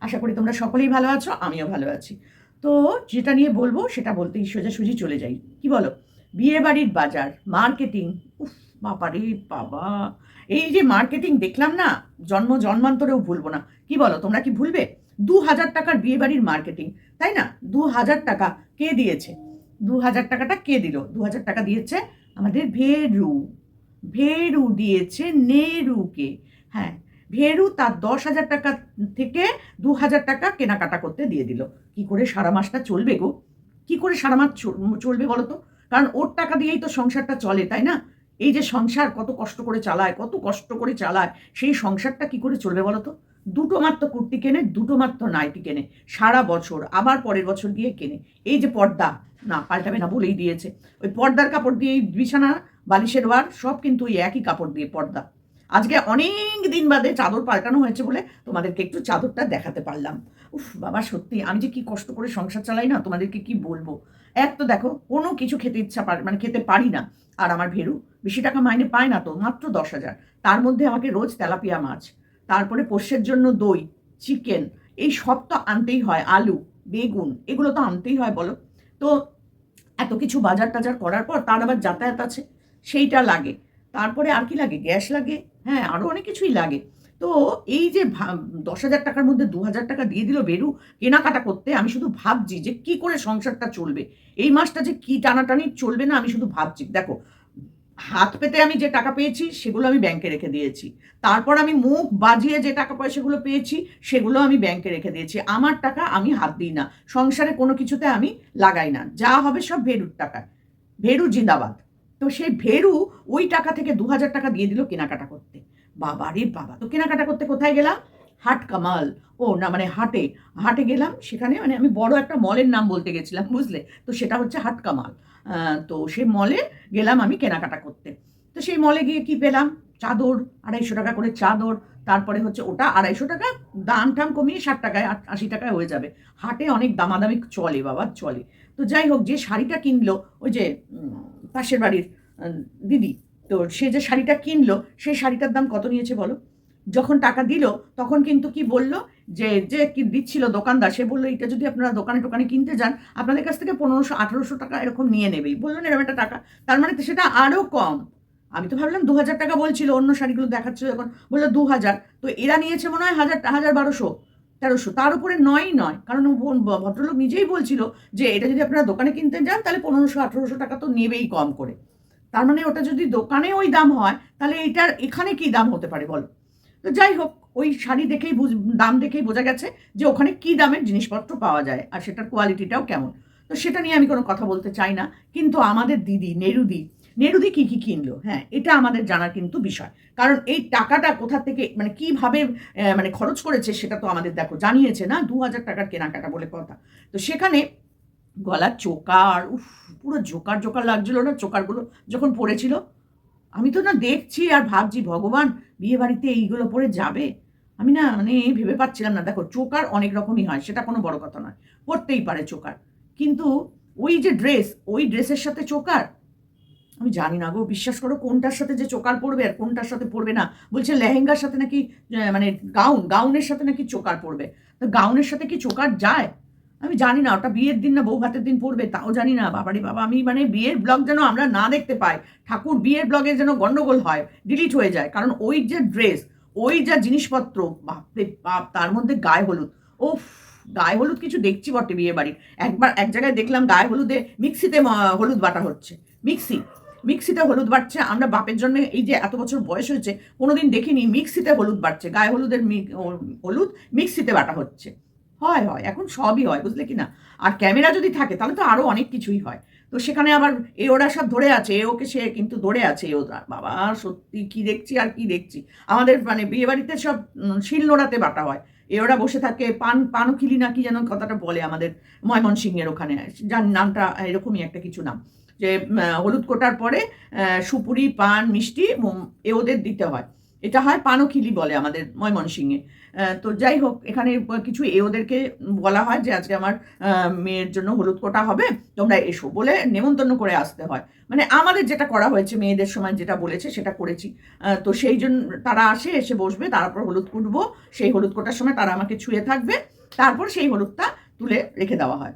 আশা করি তোমরা সকলেই ভালো আছো, আমিও ভালো আছি। তো যেটা নিয়ে বলব সেটা বলতেই সোজাসুজি চলে যাই। কি বলো? বিয়ে বাড়ির বাজার, মার্কেটিং, উফ, বাবারে বাবা। এই যে মার্কেটিং দেখলাম না, জন্ম জন্মান্তরেও ভুলবো না। কি বলো, তোমরা কি ভুলবে? দু হাজার টাকার বিয়ে বাড়ির মার্কেটিং, তাই না? দু হাজার টাকা কে দিয়েছে? দু হাজার টাকাটা কে দিল? দু হাজার টাকা দিয়েছে আমাদের ভেরু। ভেরু দিয়েছে নেরুকে। হ্যাঁ ভেরু তার দশ হাজার টাকা থেকে দু হাজার টাকা কেনাকাটা করতে দিয়ে দিল। কি করে সারা মাসটা চলবে গো? কি করে সারা মাস চল- চলবে বলো তো? কারণ ওর টাকা দিয়েই তো সংসারটা চলে, তাই না? এই যে সংসার কত কষ্ট করে চালায়, কত কষ্ট করে চালায়, সেই সংসারটা কি করে চলবে বলো তো? দুটো মাত্র কুর্তি কেনে, দুটো মাত্র নাইটি কেনে, সারা বছর, আবার পরের বছর গিয়ে কেনে। এই যে পর্দা, না, পাল্টাবে না বলেই দিয়েছে। ওই পর্দার কাপড় দিয়ে বিছানা, বালিশের ওয়ার, সব কিন্তু ওই একই কাপড় দিয়ে পর্দা। আজকে অনেক দিন বাদে চাদর পাল্টানো হয়েছে বলে তোমাদেরকে একটু চাদরটা দেখাতে পারলাম। উফ, বাবা, সত্যি, আমি যে কি কষ্ট করে সংসার চালাই না, তোমাদেরকে কি বলব? এক তো দেখো, কোনো কিছু খেতে ইচ্ছা পার মানে খেতে পারি না। আর আমার ভেরু, বেশি টাকা মাইনে পায় না তো, মাত্র দশ হাজার। তার মধ্যে আমাকে রোজ তেলাপিয়া মাছ, তারপরে পোষ্যের জন্য দই, চিকেন, এই সব তো আনতেই হয়, আলু, বেগুন, এগুলো তো আনতেই হয় বলো। তো এত কিছু বাজার টাজার করার পর তার আবার যাতায়াত আছে, সেইটা লাগে। তারপরে আর কি লাগে? গ্যাস লাগে হ্যাঁ আরও অনেক কিছুই লাগে। তো এই যে দশ হাজার টাকার মধ্যে দু হাজার টাকা দিয়ে দিল বেরু, কেনাকাটা করতে আমি শুধু ভাবছি যে কি করে সংসারটা চলবে। এই মাসটা যে কি টানাটানি চলবে না আমি শুধু ভাবছি। দেখো, হাত পেতে আমি যে টাকা পেয়েছি সেগুলো আমি ব্যাংকে রেখে দিয়েছি। তারপর আমি মুখ বাজিয়ে যে টাকা পয়সাগুলো পেয়েছি সেগুলো আমি ব্যাংকে রেখে দিয়েছি। আমার টাকা আমি হাত দিই না। সংসারে কোনো কিছুতে আমি লাগাই না। যা হবে সব ভেরুর টাকা। ভেরু জিন্দাবাদ। তো সেই ভেরু ওই টাকা থেকে দু হাজার টাকা দিয়ে দিল কেনাকাটা করতে। বাবা রে বাবা, তো কেনাকাটা করতে কোথায় গেলাম? হাট কামাল। ও না মানে হাটে। হাটে গেলাম, সেখানে মানে আমি বড় একটা মলের নাম বলতে গেছিলাম, বুঝলে? তো সেটা হচ্ছে হাট কামাল। তো সেই মলে গেলাম আমি কেনাকাটা করতে। তো সেই মলে গিয়ে কি পেলাম? চাদর, আড়াইশো টাকা করে চাদর, তারপরে হচ্ছে ওটা আড়াইশো টাকা, দাম টাম কমিয়ে ষাট টাকায় আশি টাকায় হয়ে যাবে। হাটে অনেক দামাদামি চলে বাবা, চলে। তো যাই হোক, যে শাড়িটা কিনলো, ওই যে পাশের বাড়ির দিদি। তো সে যে শাড়িটা কিনলো, সেই শাড়িটার দাম কত নিয়েছে বলো? যখন টাকা দিল, তখন কিন্তু কি বলল? যে যে কি দিচ্ছিল দোকানদার, সে বলল, এটা যদি আপনারা দোকানে টোকানে কিনতে যান, আপনাদের কাছ থেকে পনেরোশো, আঠেরোশো টাকা এরকম নিয়ে নেবেই। বললেন এরকম একটা টাকা। তার মানে সেটা আরও কম। আমি তো ভাবলাম দু হাজার টাকা বলছিল, অন্য শাড়িগুলো দেখাচ্ছিল যখন। বলল দু হাজার। তো এরা নিয়েছে মনে হয় হাজার হাজার বারোশো। তেরোশো। তার উপরে নয়ই নয়, কারণ ভদ্রলোক নিজেই বলছিল যে এটা যদি আপনারা দোকানে কিনতে যান, তাহলে পনেরোশো, আঠেরোশো টাকা তো নেবেই কম করে। তার মানে ওটা যদি দোকানে ওই দাম হয়, তাহলে এটার এখানে কি দাম হতে পারে বলো? তো যাই হোক, ওই শাড়ি দেখেই দাম দেখেই বোঝা গেছে যে ওখানে কি দামের জিনিসপত্র পাওয়া যায় আর সেটার কোয়ালিটিটাও কেমন। তো সেটা নিয়ে আমি কোনো কথা বলতে চাই না, কিন্তু আমাদের দিদি, নেরুদি নেরুদি কি কি কিনলো? হ্যাঁ এটা আমাদের জানার কিন্তু বিষয়। কারণ এই টাকাটা কোথা থেকে মানে কীভাবে মানে খরচ করেছে সেটা তো আমাদের দেখো, জানিয়েছে না, দু হাজার টাকার কেনাকাটা বলে কথা। তো সেখানে গলার চোকার, উফ, পুরো জোকার জোকার লাগছিল না চোকারগুলো যখন পড়েছিল? আমি তো না দেখছি আর ভাবছি, ভগবান, বিয়ে বাড়িতে এইগুলো পরে যাবে? আমি না মানে ভেবে পাচ্ছিলাম না। দেখো, চোকার অনেক রকমই হয়, সেটা কোনো বড় কথা নয়। পরতেই পারে চোকার। কিন্তু ওই যে ড্রেস, ওই ড্রেসের সাথে চোকার? আমি জানি না গো, বিশ্বাস করো কোনটার সাথে যে চোকার পড়বে আর কোনটার সাথে পড়বে না। বলছে লেহেঙ্গার সাথে নাকি মানে গাউন, গাউনের সাথে নাকি চোকার পড়বে। তো গাউনের সাথে কি চোকার যায়? আমি জানি না, ওটা বিয়ের দিন না বউ ভাতের দিন পড়বে, তাও জানি না। বাবারে বাবা, আমি মানে বিয়ের ব্লগ যেন আমরা না দেখতে পাই, ঠাকুর বিয়ের ব্লগে যেন গন্ডগোল হয় ডিলিট হয়ে যায়। কারণ ওই যে ড্রেস ওই যা জিনিসপত্র, বাপরে বাপ, তার মধ্যে গায়ে হলুদ। ওফ, গায়ে হলুদ কিছু দেখছি বটে বিয়ে বাড়ির একবার এক জায়গায় দেখলাম গায়ে হলুদে মিক্সিতে হলুদ বাটা হচ্ছে। মিক্সি মিক্সিতে হলুদ বাড়ছে। আমরা বাপের জন্য এই যে এত বছর বয়স হয়েছে, কোনোদিন দেখিনি মিক্সিতে হলুদ বাড়ছে। গায়ে হলুদের হলুদ মিক্সিতে বাটা হচ্ছে। হয় হয়, এখন সবই হয়, বুঝলে কি না আর ক্যামেরা যদি থাকে, তাহলে তো আরও অনেক কিছুই হয়। তো সেখানে আবার এ ওরা সব ধরে আছে, এ ওকে সে কিন্তু ধরে আছে, এ ওরা। বাবা, সত্যি কি দেখছি আর কি দেখছি? আমাদের মানে বিয়ে বাড়িতে সব শিল নোড়াতে বাটা হয়। এ ওরা বসে থাকে, পান, পানখিলি না কি যেন কথাটা বলে আমাদের ময়মনসিংহের ওখানে। যার নামটা এরকমই একটা কিছু নাম। যে হলুদ কোটার পরে সুপুরি, পান, মিষ্টি এ ওদের দিতে হয়। এটা হয় পানখিলি বলে আমাদের ময়মনসিংহে। তো যাই হোক, এখানে কিছু এ ওদেরকে বলা হয় যে, আজকে আমার মেয়ের জন্য হলুদ কোটা হবে, তোমরা এসো বলে নেমন্তন্ন করে আসতে হয়। মানে আমাদের যেটা করা হয়েছে, মেয়েদের সময় যেটা বলেছে, সেটা করেছি। তো সেই জন্য তারা আসে, এসে বসবে তারপর হলুদ কুটবো, সেই হলুদ কোটার সময় তারা আমাকে ছুঁয়ে থাকবে, তারপর সেই হলুদটা তুলে রেখে দেওয়া হয়।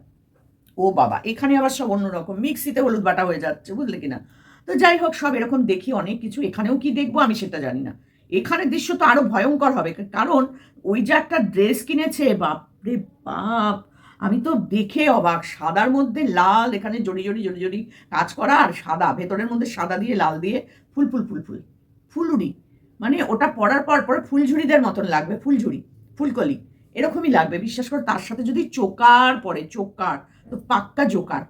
ও বাবা। এখানে আবার সব অন্যরকম। মিক্সিতে হলুদ বাটা হয়ে যাচ্ছে, বুঝলে কিনা? তো যাই হোক, সব এরকম দেখি, অনেক কিছু। এখানেও কি দেখব আমি সেটা জানি না। এখানে দৃশ্য তো আরও ভয়ঙ্কর হবে কারণ ওই যে একটা ড্রেস কিনেছে, বাপরে বাপ! আমি তো দেখে অবাক। সাদার মধ্যে লাল, এখানে জড়ি জড়ি জড়ি জড়ি কাজ করা, আর সাদা। ভেতরের মধ্যে সাদা দিয়ে, লাল দিয়ে ফুল ফুল ফুল ফুল। ফুলুরি। মানে ওটা পরার পর পর ফুলঝুরিদের মতন লাগবে, ফুলঝুরি, ফুলকলি। এরকমই লাগবে। বিশ্বাস করে, তার সাথে যদি চোকার পরে চোকার, তো পাক্কা জোকার।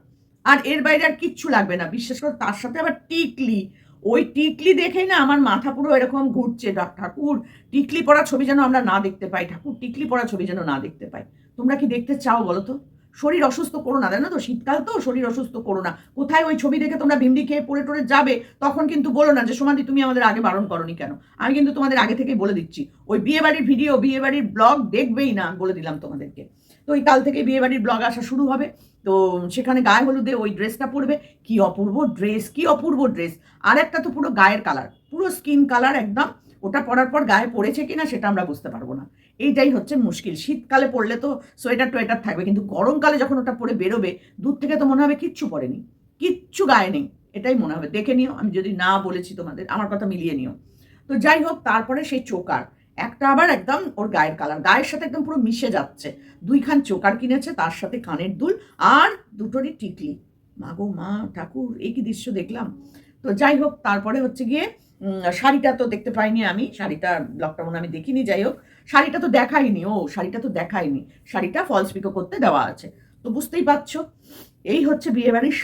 আর এর বাইরে আর কিচ্ছু লাগবে না। বিশ্বাস করে, তার সাথে আবার টিকলি। ওই টিকলি দেখেই না আমার মাথা পুরো এরকম ঘুরছে। ঠাকুর, টিকলি পড়া ছবি যেন আমরা না দেখতে পাই। ঠাকুর, টিকলি পড়া ছবি যেন না দেখতে পাই। তোমরা কি দেখতে চাও বলো তো? শরীর অসুস্থ করো না, জানো তো? শীতকাল তো, শরীর অসুস্থ করো না। কোথায় ওই ছবি দেখে তোমরা ভিমড়ি খেয়ে পড়ে টরে যাবে? তখন কিন্তু বলো না যে সমাধি তুমি আমাদের আগে বারণ করনি কেন? আমি কিন্তু তোমাদের আগে থেকেই বলে দিচ্ছি। ওই বিয়ে বাড়ির ভিডিও বিয়ে বাড়ির ব্লগ দেখবেই না বলে দিলাম তোমাদেরকে। তো ওই কাল থেকে বিয়ে বাড়ির ব্লগ আসা শুরু হবে। তো সেখানে গায়ে হলুদে ওই ড্রেসটা পরবে। কি অপূর্ব ড্রেস, কি অপূর্ব ড্রেস। আর একটা তো পুরো গায়ের কালার, পুরো স্কিন কালার একদম ওটা পরার পর গায়ে পড়েছে কিনা সেটা আমরা বুঝতে পারব না। এইটাই হচ্ছে মুশকিল। শীতকালে পড়লে তো সোয়েটার টোয়েটার থাকবে, কিন্তু গরমকালে যখন ওটা পরে বেরোবে, দূর থেকে তো মনে হবে কিচ্ছু পরেনি। কিচ্ছু গায়ে নেই, এটাই মনে হবে। দেখে নিও, আমি যদি না বলেছি তোমাদের, আমার কথা মিলিয়ে নিও। তো যাই হোক, তারপরে সেই চোকার। একটা আবার একদম ওর গায়ের কালার গায়ের সাথে একদম পুরো মিশে যাচ্ছে। দুইখান চোকার কিনেছে, তার সাথে কানের দুল আর দুটোরই টিকলি। মা গো মা, ঠাকুর, এই কি দৃশ্য দেখলাম? তো যাই হোক, তারপরে হচ্ছে গিয়ে শাড়িটা তো দেখতে পাইনি আমি, শাড়িটা ব্লগটা মনে আমি দেখিনি, যাই হোক। শাড়িটা তো দেখাইনি, ও শাড়িটা তো দেখাইনি। শাড়িটা ফলস পিকো করতে দেওয়া আছে। তো বুঝতেই পারছ, এই হচ্ছে বিয়েবাড়ির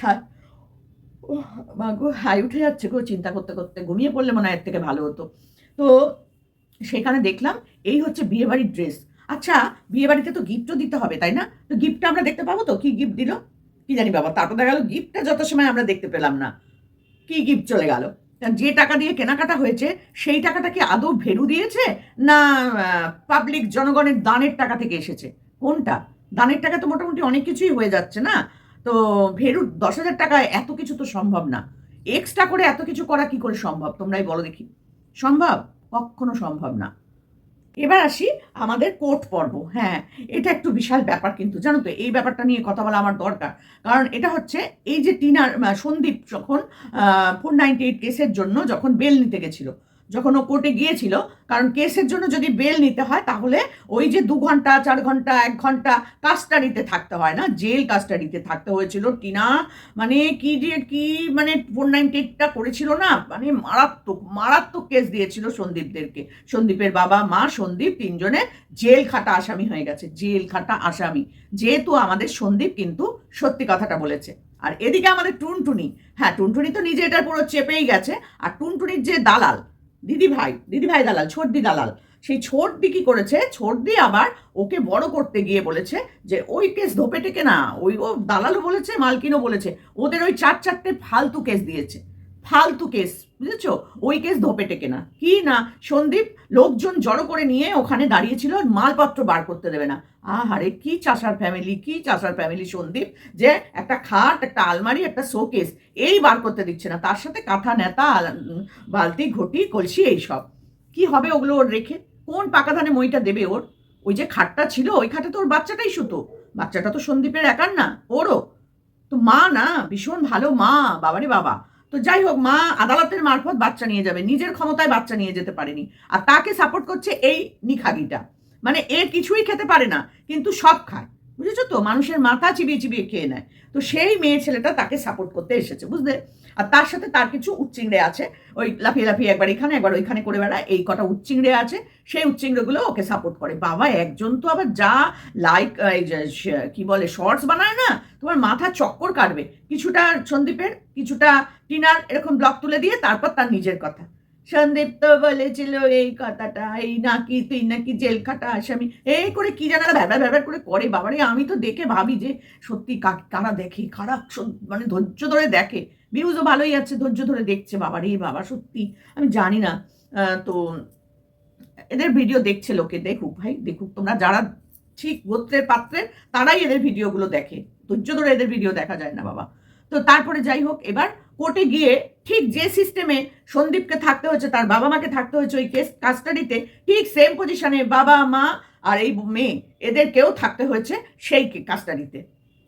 মা গো, হাই উঠে যাচ্ছে গো, চিন্তা করতে করতে ঘুমিয়ে পড়লে মনে হয় এর থেকে ভালো হতো। তো সেখানে দেখলাম, এই হচ্ছে বিয়েবাড়ির ড্রেস আচ্ছা বিয়েবাড়িতে তো গিফটও দিতে হবে, তাই না? তো গিফটটা আমরা দেখতে পাবো তো? কি গিফট দিল? কি জানি বাবা তারপর দেখা গেল গিফটটা যত সময় আমরা দেখতে পেলাম না। কি গিফট চলে গেল? যে টাকা দিয়ে কেনাকাটা হয়েছে, সেই টাকাটা কি আদৌ ভেরু দিয়েছে? না পাবলিক জনগণের দানের টাকা থেকে এসেছে? কোনটা? দানের টাকা তো মোটামুটি অনেক কিছুই হয়ে যাচ্ছে না? তো ভেরু দশ হাজার টাকায় এত কিছু তো সম্ভব না। এক্সট্রা করে এত কিছু করা কি করে সম্ভব? তোমরাই বলো দেখি। সম্ভব? কখনো সম্ভব না। এবার আসি আমাদের কোর্ট পর্ব। হ্যাঁ এটা একটু বিশাল ব্যাপার কিন্তু, জানো তো, এই ব্যাপারটা নিয়ে কথা বলা আমার দরকার। কারণ এটা হচ্ছে এই যে টিনার সন্দীপ যখন ফোর নাইনটি এইট কেসের জন্য যখন বেল নিতে গেছিল যখন ও কোর্টে গিয়েছিল, কারণ কেসের জন্য যদি বেল নিতে হয়, তাহলে ওই যে দু ঘণ্টা, চার ঘণ্টা, এক ঘণ্টা কাস্টাডিতে থাকতে হয় না জেল কাস্টাডিতে থাকতে হয়েছিল। টিনা মানে কি যে কি মানে ফোর নাইনটি এইটটা করেছিল না মানে মারাত্মক মারাত্মক কেস দিয়েছিল সন্দীপদেরকে। সন্দীপের বাবা, মা, সন্দীপ তিনজনে জেল খাটা আসামি হয়ে গেছে জেল খাটা আসামি। যেহেতু আমাদের সন্দীপ কিন্তু সত্যি কথাটা বলেছে। আর এদিকে আমাদের টুনটুনি হ্যাঁ টুনটুনি তো নিজে এটা পুরো চেপেই গেছে, আর টুনটুনির যে দালাল দিদি ভাই দিদি ভাই দালাল, ছোটদি দালাল। সেই ছোটদি কি করেছে? ছোটদি আবার ওকে বড় করতে গিয়ে বলেছে যে, ওই কেস ধোপে টেকে না। ওই ও দালালও বলেছে, মালকিনও বলেছে। ওদের ওই চার চারটে ফালতু কেস দিয়েছে। ফালতু কেস, বুঝেছ? ওই কেস ধোপে টেকে না। কি না? সন্দীপ লোকজন জড়ো করে নিয়ে ওখানে দাঁড়িয়েছিল মালপত্র বার করতে দেবে না। আহারে, কি চাষার ফ্যামিলি কি চাষার ফ্যামিলি সন্দীপ? যে একটা খাট, একটা আলমারি, একটা শোকেস এই বার করতে দিচ্ছে না। তার সাথে কাঁথা, নেতা, বালতি, ঘটি, কলসি এইসব কি হবে ওগুলো ওর রেখে? কোন পাকা ধানে মইটা দেবে ওর? ওই যে খাটটা ছিল, ওই খাটে তো ওর বাচ্চাটাই শুতো বাচ্চাটা তো সন্দীপের একার না, ওরও। তো মা না, ভীষণ ভালো মা, বাবারে বাবা। তো যাই হোক, মা আদালতের মারফত বাচ্চা নিয়ে যাবে, নিজের ক্ষমতায় বাচ্চা নিয়ে যেতে পারেনি। আর তাকে সাপোর্ট করছে এই নিখাগিটা। মানে এ কিছুই খেতে পারে না, কিন্তু সব খায়। বুঝেছ তো? মানুষের মাথা চিবিয়ে চিবিয়ে খেয়ে নেয়। তো সেই মেয়ে ছেলেটা তাকে সাপোর্ট করতে এসেছে, বুঝলে? আর তার সাথে তার কিছু উচ্চিংড়ে আছে। ওই লাফিয়ে লাফিয়ে একবার এখানে, একবার ওইখানে করে বেড়ায়। এই কটা উচ্চিংড়ে আছে, সেই উচ্চিংড়েগুলো ওকে সাপোর্ট করে। বাবা, একজন তো আবার যা লাইক কি বলে শর্টস বানায় না, তোমার মাথা চক্কর কাটবে। কিছুটা সন্দীপের, কিছুটা টিনার, এরকম ব্লক তুলে দিয়ে তারপর তার নিজের কথা। সন্দীপ তো বলেছিল এই কথাটা, এই নাকি তুই নাকি জেল খাটা আসামি। এই করে কি জানা ব্যাবার ব্যাবার করে করে, বাবারে, আমি তো দেখে ভাবি যে সত্যি কারা দেখে সত- মানে ধৈর্য ধরে দেখে। ভিউজও ভালোই আছে, ধৈর্য ধরে দেখছে, বাবারে, বাবা, সত্যি। আমি জানি না তো এদের ভিডিও দেখছে লোকে, দেখুক ভাই, দেখুক। তোমরা যারা ঠিক গোত্রের পাত্রের তারাই এদের ভিডিওগুলো দেখে। ধৈর্য ধরে এদের ভিডিও দেখা যায় না, বাবা। তো তারপরে যাই হোক, এবার কোর্টে গিয়ে ঠিক যে সিস্টেমে সন্দীপকে থাকতে হয়েছে, তার বাবা মাকে থাকতে হয়েছে, ওই কেস কাস্টাডিতে ঠিক সেম পজিশনে বাবা মা আর এই মেয়ে এদেরকেও থাকতে হয়েছে সেই কাস্টাডিতে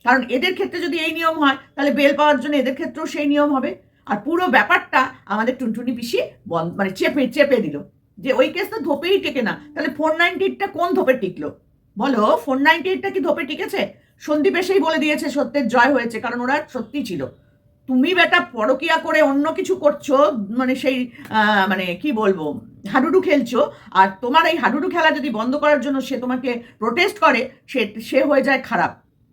কারণ এদের ক্ষেত্রে যদি এই নিয়ম হয়, তাহলে বেল পাওয়ার জন্য এদের ক্ষেত্রেও সেই নিয়ম হবে। আর পুরো ব্যাপারটা আমাদের টুনটুনি পিসি বন্ধ মানে চেপে চেপে দিল। যে ওই কেস তো ধোপেই টেকে না। তাহলে ফোর নাইনটি এইটটা কোন ধোপে টিকলো? বলো ফোর নাইনটি এইটটা কি ধোপে টিকেছে? সন্দীপ এসেই বলে দিয়েছে, সত্যের জয় হয়েছে, কারণ ওরা সত্যি ছিল। তুমি বেটা পরকিয়া করে অন্য কিছু করছ মানে সেই মানে কি বলব, হাডুডু খেলছো, আর তোমার এই হাডুডু খেলা যদি বন্ধ করার জন্য সে তোমাকে প্রোটেস্ট করে, সে সে হয়ে যায় খারাপ।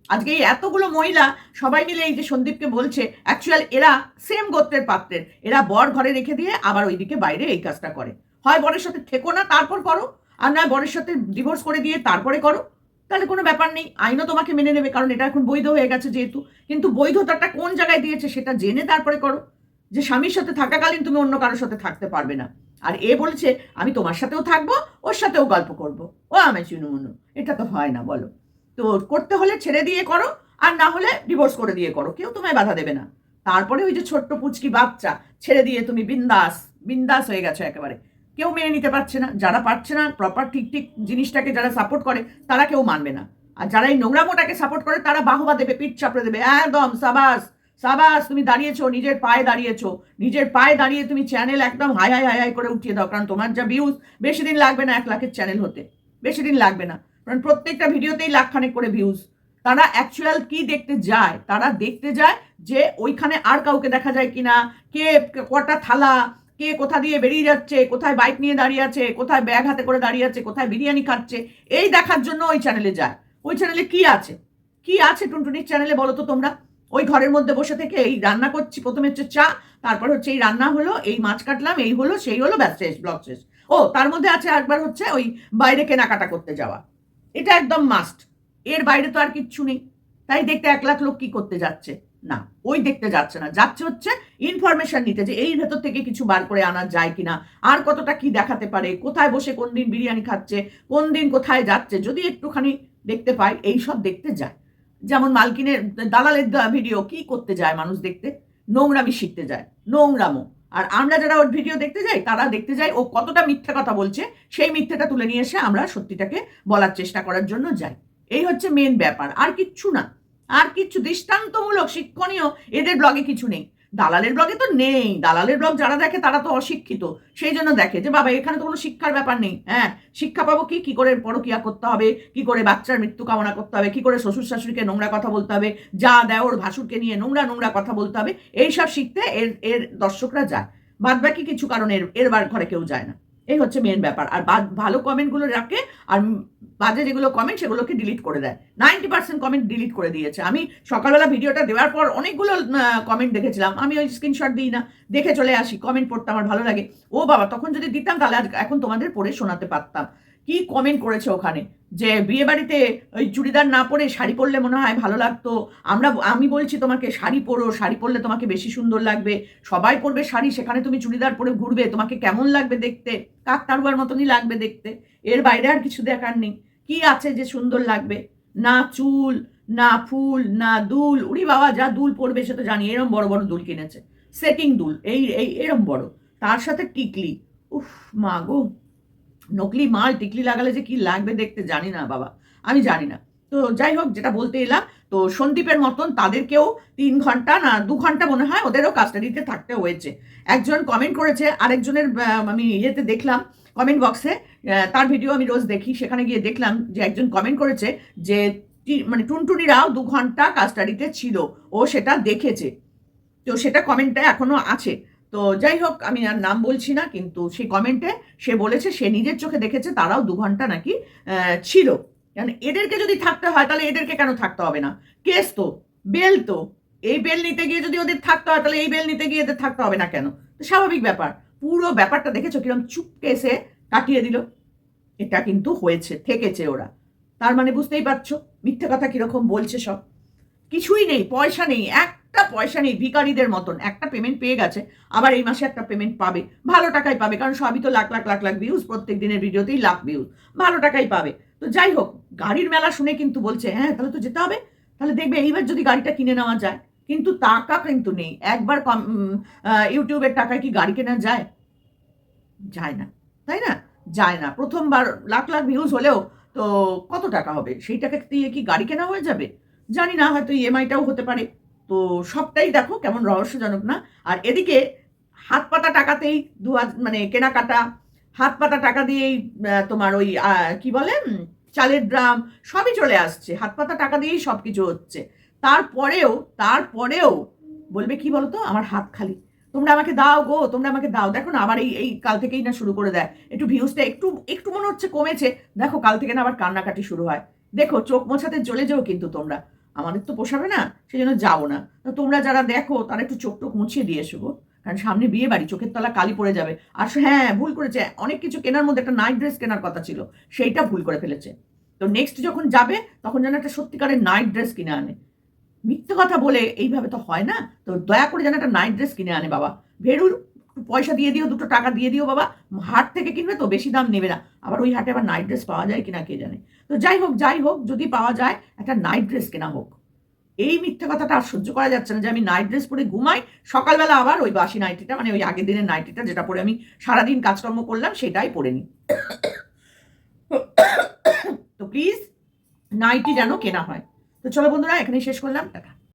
আজকে এই এতগুলো মহিলা সবাই মিলে এই যে সন্দীপকে বলছে অ্যাকচুয়াল এরা সেম গোত্রের পাত্রের। এরা বর ঘরে রেখে দিয়ে আবার ওইদিকে বাইরে এই কাজটা করে। হয় বরের সাথে থেকো না, তারপর করো, আর নয় বরের সাথে ডিভোর্স করে দিয়ে তারপরে করো। তাহলে কোনো ব্যাপার নেই, আইনও তোমাকে মেনে নেবে, কারণ এটা এখন বৈধ হয়ে গেছে যেহেতু। কিন্তু বৈধতাটা কোন জায়গায় দিয়েছে সেটা জেনে তারপরে করো, যে স্বামীর সাথে থাকাকালীন তুমি অন্য কারোর সাথে থাকতে পারবে না। আর এ বলছে, আমি তোমার সাথেও থাকব, ওর সাথেও গল্প করব। ও আমি চুনুমুনু এটা তো হয় না, বলো। তো করতে হলে ছেড়ে দিয়ে করো, আর না হলে ডিভোর্স করে দিয়ে করো, কেউ তোমায় বাধা দেবে না। তারপরে ওই যে ছোট্ট পুচকি বাচ্চা, ছেড়ে দিয়ে তুমি বিন্দাস বিন্দাস হয়ে গেছো একেবারে। কেউ মেনে নিতে পারছে না, যারা পারছে না প্রপার ঠিক ঠিক জিনিসটাকে যারা সাপোর্ট করে, তারা কেউ মানবে না। আর যারা এই নোংরামোটাকে সাপোর্ট করে, তারা বাহবা দেবে, পিঠ চাপড়ে দেবে, একদম সাবাস সাবাস, তুমি দাঁড়িয়েছো, নিজের পায়ে দাঁড়িয়েছো, নিজের পায়ে দাঁড়িয়ে তুমি চ্যানেল একদম হাই হাই হাই হাই করে উঠিয়ে দাও, কারণ তোমার যা ভিউজ বেশি দিন লাগবে না এক লাখের চ্যানেল হতে, বেশি দিন লাগবে না। কারণ প্রত্যেকটা ভিডিওতেই লাখ খানেক করে ভিউজ তারা অ্যাকচুয়াল কি দেখতে যায়, তারা দেখতে যায় যে ওইখানে আর কাউকে দেখা যায় কিনা কে, কটা থালা কে কোথা দিয়ে বেরিয়ে যাচ্ছে, কোথায় বাইক নিয়ে দাঁড়িয়ে আছে, কোথায় ব্যাগ হাতে করে দাঁড়িয়ে আছে, কোথায় বিরিয়ানি খাচ্ছে, এই দেখার জন্য ওই চ্যানেলে যায়। ওই চ্যানেলে কি আছে? কি আছে টুনটুনির চ্যানেলে বলো তো তোমরা? ওই ঘরের মধ্যে বসে থেকে এই রান্না করছি, প্রথমে হচ্ছে চা, তারপর হচ্ছে এই রান্না হলো, এই মাছ কাটলাম, এই হলো, সেই হলো, ব্যাস, শেষ ব্লগ শেষ। ও, তার মধ্যে আছে একবার হচ্ছে ওই বাইরে কেনাকাটা করতে যাওয়া। এটা একদম মাস্ট এর বাইরে তো আর কিচ্ছু নেই। তাই দেখতে এক লাখ লোক কি করতে যাচ্ছে? না, ওই দেখতে যাচ্ছে না। যাচ্ছে হচ্ছে ইনফরমেশন নিতে যে এই ভেতর থেকে কিছু বার করে আনা যায় কিনা, আর কতটা কি দেখাতে পারে, কোথায় বসে কোন দিন বিরিয়ানি খাচ্ছে, কোন দিন কোথায় যাচ্ছে, যদি একটুখানি দেখতে পায় এই সব দেখতে যায়। যেমন মালকিনের দালালের ভিডিও কি করতে যায় মানুষ দেখতে? নোংরামি শিখতে যায়, নোংরামো। আর আমরা যারা ওর ভিডিও দেখতে যাই, তারা দেখতে যাই, ও কতটা মিথ্যে কথা বলছে, সেই মিথ্যেটা তুলে নিয়ে এসে আমরা সত্যিটাকে বলার চেষ্টা করার জন্য যাই। এই হচ্ছে মেন ব্যাপার, আর কিচ্ছু না। আর কিচ্ছু দৃষ্টান্তমূলক শিক্ষণীয় এদের ব্লগে কিছু নেই। দালালের ব্লগে তো নেই। দালালের ব্লগ যারা দেখে তারা তো অশিক্ষিত। সেই জন্য দেখে যে, বাবা, এখানে তো কোনো শিক্ষার ব্যাপার নেই। হ্যাঁ শিক্ষা পাবো কি? কি করে পরকিয়া করতে হবে? কি করে বাচ্চার মৃত্যু কামনা করতে হবে? কি করে শ্বশুর শাশুড়িকে নোংরা কথা বলতে হবে? যা দেওর ভাসুরকে নিয়ে নোংরা নোংরা কথা বলতে হবে? এইসব শিখতে এর এর দর্শকরা যায়। বাদ বাকি কিছু কারণে এর এর বার ঘরে কেউ যায় না। এই হচ্ছে মেন ব্যাপার। আর ভালো কমেন্টগুলো রাখে, আর বাজে যেগুলো কমেন্ট সেগুলোকে ডিলিট করে দেয়। নাইনটি পার্সেন্ট কমেন্ট ডিলিট করে দিয়েছে। আমি সকালবেলা ভিডিওটা দেওয়ার পর অনেকগুলো কমেন্ট দেখেছিলাম। আমি ওই স্ক্রিনশট দিই না। দেখে চলে আসি। কমেন্ট পড়তে আমার ভালো লাগে। ও বাবা, তখন যদি দিতাম তাহলে এখন তোমাদের পড়ে শোনাতে পারতাম। কি কমেন্ট করেছে ওখানে? যে বিয়ে বাড়িতে ওই চুড়িদার না পরে শাড়ি পরলে মনে হয় ভালো লাগতো। আমরা, আমি বলছি তোমাকে শাড়ি পরো, শাড়ি পরলে তোমাকে বেশি সুন্দর লাগবে। সবাই পরবে শাড়ি, সেখানে তুমি চুড়িদার পরে ঘুরবে, তোমাকে কেমন লাগবে দেখতে? কাকতারুয়ার মতনই লাগবে দেখতে। এর বাইরে আর কিছু দেখার নেই। কি আছে যে সুন্দর লাগবে? না চুল, না ফুল, না দুল। উড়ি বাবা, যা দুল পরবে সে তো জানি, এরম বড় বড় দুল কিনেছে। সেটিং দুল, এই এই, এরম বড়। তার সাথে টিকলি উফ, মা গো। নকলি মাল টিকলি লাগালে যে কি লাগবে দেখতে জানি না বাবা, আমি জানি না। তো যাই হোক, যেটা বলতে এলাম, তো সন্দীপের মতন তাদেরকেও তিন ঘণ্টা না, দু ঘণ্টা মনে হয় ওদেরও কাস্টাডিতে থাকতে হয়েছে। একজন কমেন্ট করেছে, আরেকজনের আমি ইয়েতে দেখলাম কমেন্ট বক্সে তার ভিডিও আমি রোজ দেখি, সেখানে গিয়ে দেখলাম যে একজন কমেন্ট করেছে যে মানে টুনটুনিরাও দু ঘণ্টা কাস্টাডিতে ছিল, ও সেটা দেখেছে। তো সেটা কমেন্টটা এখনও আছে। তো যাই হোক, আমি আর নাম বলছি না, কিন্তু সেই কমেন্টে সে বলেছে, সে নিজের চোখে দেখেছে, তারাও দু ঘণ্টা নাকি ছিল। কারণ এদেরকে যদি থাকতে হয়, তাহলে এদেরকে কেন থাকতে হবে না? কেস তো, বেল তো, এই বেল নিতে গিয়ে যদি ওদের থাকতে হয়, তাহলে এই বেল নিতে গিয়ে এদের থাকতে হবে না কেন? তো স্বাভাবিক ব্যাপার, পুরো ব্যাপারটা দেখেছ, কিরম চুপকে এসে কাটিয়ে দিল? এটা কিন্তু হয়েছে, থেকেছে ওরা। তার মানে বুঝতেই পারছ, মিথ্যে কথা কীরকম বলছে সব। কিছুই নেই, পয়সা নেই, এক একটা পয়সা নেই ভিকারিদের মতন। একটা পেমেন্ট পেয়ে গেছে, আবার এই মাসে একটা পেমেন্ট পাবে। ভালো টাকাই পাবে, কারণ সবই তো লাখ লাখ লাখ লাখ ভিউজ প্রত্যেক দিনের ভিডিওতেই লাখ ভিউজ ভালো টাকাই পাবে। তো যাই হোক, গাড়ির মেলা শুনে কিন্তু বলছে হ্যাঁ তাহলে তো যেতে হবে। তাহলে দেখবে এইবার যদি গাড়িটা কিনে নেওয়া যায়, কিন্তু টাকা কিন্তু নেই। একবার কম ইউটিউবের টাকায় কি গাড়ি কেনা যায়? যায় না। তাই না? যায় না। প্রথমবার লাখ লাখ ভিউজ হলেও তো কত টাকা হবে? সেই টাকা দিয়ে কি গাড়ি কেনা হয়ে যাবে? জানি না, হয়তো ইএমআইটাও হতে পারে। তো সবটাই দেখো কেমন রহস্যজনক না? আর এদিকে হাত পাতা টাকাতেই দু মানে কেনাকাটা, হাত পাতা টাকা দিয়েই তোমার ওই কি বলে চালের ড্রাম সবই চলে আসছে। হাত পাতা টাকা দিয়েই সব কিছু হচ্ছে। তারপরেও তারপরেও বলবে কি বলতো? আমার হাত খালি। তোমরা আমাকে দাও গো, তোমরা আমাকে দাও। দেখো না আবার এই এই কাল থেকেই না শুরু করে দেয়। একটু ভিউজটা একটু একটু মনে হচ্ছে কমেছে। দেখো, কাল থেকে না আবার কান্নাকাটি শুরু হয়। দেখো, চোখ মোছাতে চলে যাও কিন্তু তোমরা। আমাদের তো পোষাবে না সেই জন্য যাব না। তোমরা যারা দেখো, তারা একটু চোখ টোক মুছিয়ে দিয়ে এসো গো। কারণ সামনে বিয়ে বাড়ি চোখের তলা কালি পড়ে যাবে। আর হ্যাঁ ভুল করেছে। অনেক কিছু কেনার মধ্যে একটা নাইট ড্রেস কেনার কথা ছিল, সেইটা ভুল করে ফেলেছে। তো নেক্সট যখন যাবে, তখন যেন একটা সত্যিকারের নাইট ড্রেস কিনে আনে। মিথ্যে কথা বলে এইভাবে তো হয় না। তো দয়া করে যেন একটা নাইট ড্রেস কিনে আনে বাবা। ভেরুর পয়সা দিয়ে দিও, দুটো টাকা দিয়ে দিও বাবা। হাট থেকে কিনবে তো বেশি দাম নেবে না। আবার ওই হাটে আবার নাইট ড্রেস পাওয়া যায় কিনা কে জানে। তো যাই হোক যাই হোক, যদি পাওয়া যায়, একটা নাইট ড্রেস কেনা হোক। এই মিথ্যে কথাটা আর সহ্য করা যাচ্ছে না যে আমি নাইট ড্রেস পরে ঘুমাই, সকালবেলা আবার ওই বাসি নাইটিটা মানে ওই আগের দিনের নাইটিটা যেটা পরে আমি সারাদিন কাজকর্ম করলাম, সেটাই পরে নিই। তো প্লিজ নাইটি যেন কেনা হয়। তো চলো বন্ধুরা, এখানেই শেষ করলাম, টাটা।